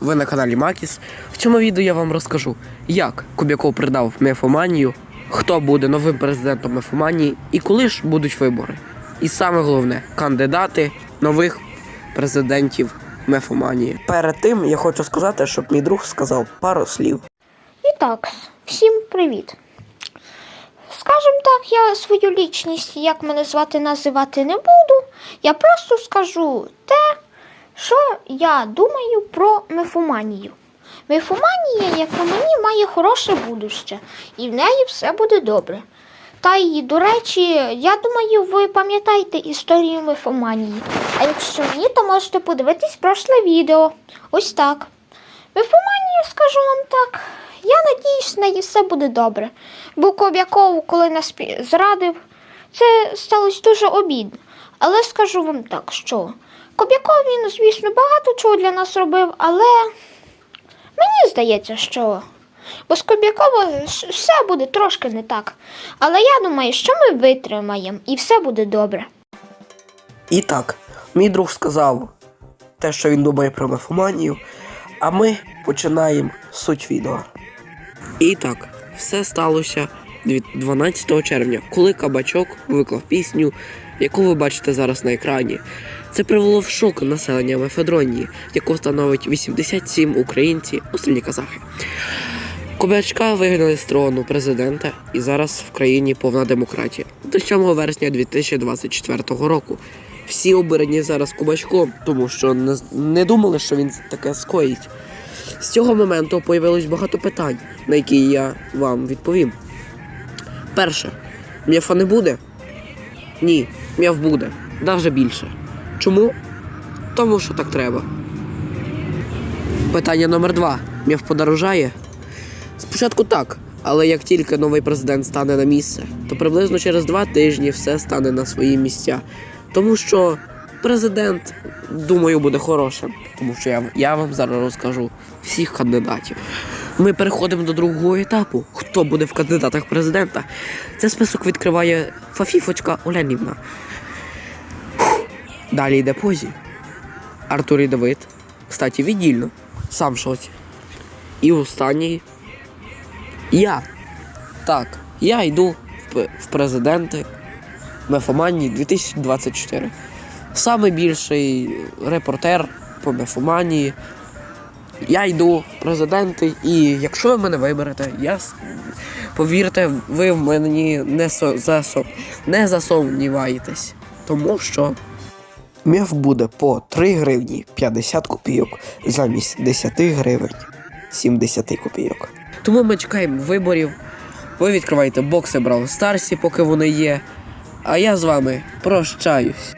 Ви на каналі Макіс. В цьому відео я вам розкажу, як Кобяков придав мефоманію, хто буде новим президентом мефоманії і коли ж будуть вибори. І саме головне кандидати нових президентів мефоманії. Перед тим я хочу сказати, щоб мій друг сказав пару слів. І так, всім привіт. Скажем так, я свою лічність, як мене звати, називати не буду. Я просто скажу те, що я думаю про мефоманію. Мефоманія, як на мені, має хороше будуще, і в неї все буде добре. Та й, до речі, я думаю, ви пам'ятаєте історію мефоманії. А якщо ні, то можете подивитись прошле відео. Ось так. Мефоманію, скажу вам так, я надіюсь, в неї все буде добре. Бо Кобяков, коли нас зрадив, це сталося дуже обідно. Але скажу вам так, що Кобяков він, звісно, багато чого для нас робив, але мені здається, що бо з Кобякова все буде трошки не так. Але я думаю, що ми витримаємо і все буде добре. І так, мій друг сказав те, що він думає про мефоманію, а ми починаємо суть відео. І так, все сталося дві- 12 червня, коли кабачок виклав пісню, яку ви бачите зараз на екрані. Це привело в шок населення Мефедронії, яку становить 87 українці, остальні казахи. Кобячка вигнали з трону президента, і зараз в країні повна демократія. До 7 вересня 2024 року. Всі оберені зараз Кубачком, тому що не думали, що він таке скоїть. З цього моменту появилось багато питань, на які я вам відповім. Перше, м'яфа не буде? Ні, м'яв буде, навіть більше. Чому? Тому що так треба. Питання номер два. М'яв подорожає? Спочатку так, але як тільки новий президент стане на місце, то приблизно через два тижні все стане на свої місця. Тому що президент, думаю, буде хорошим. Тому що я, я вам зараз розкажу всіх кандидатів. Ми переходимо до другого етапу. Хто буде в кандидатах президента? Це список відкриває Фафіфочка Оленівна. Далі йде позі. Артур і Давид. Кстати, віддільно. Сам шоці. І останній я. Так, я йду в, в президенти Мефоманії 2024. Саме більший репортер по Мефоманії. Я йду президенти, і якщо ви мене виберете, я повірте, ви в мені не, со, не засумніваєтесь. Тому що меф буде по 3 гривні 50 копійок замість 10 гривень 70 копійок. Тому ми чекаємо виборів. Ви відкриваєте бокси Brawl Старсі, поки вони є. А я з вами прощаюсь.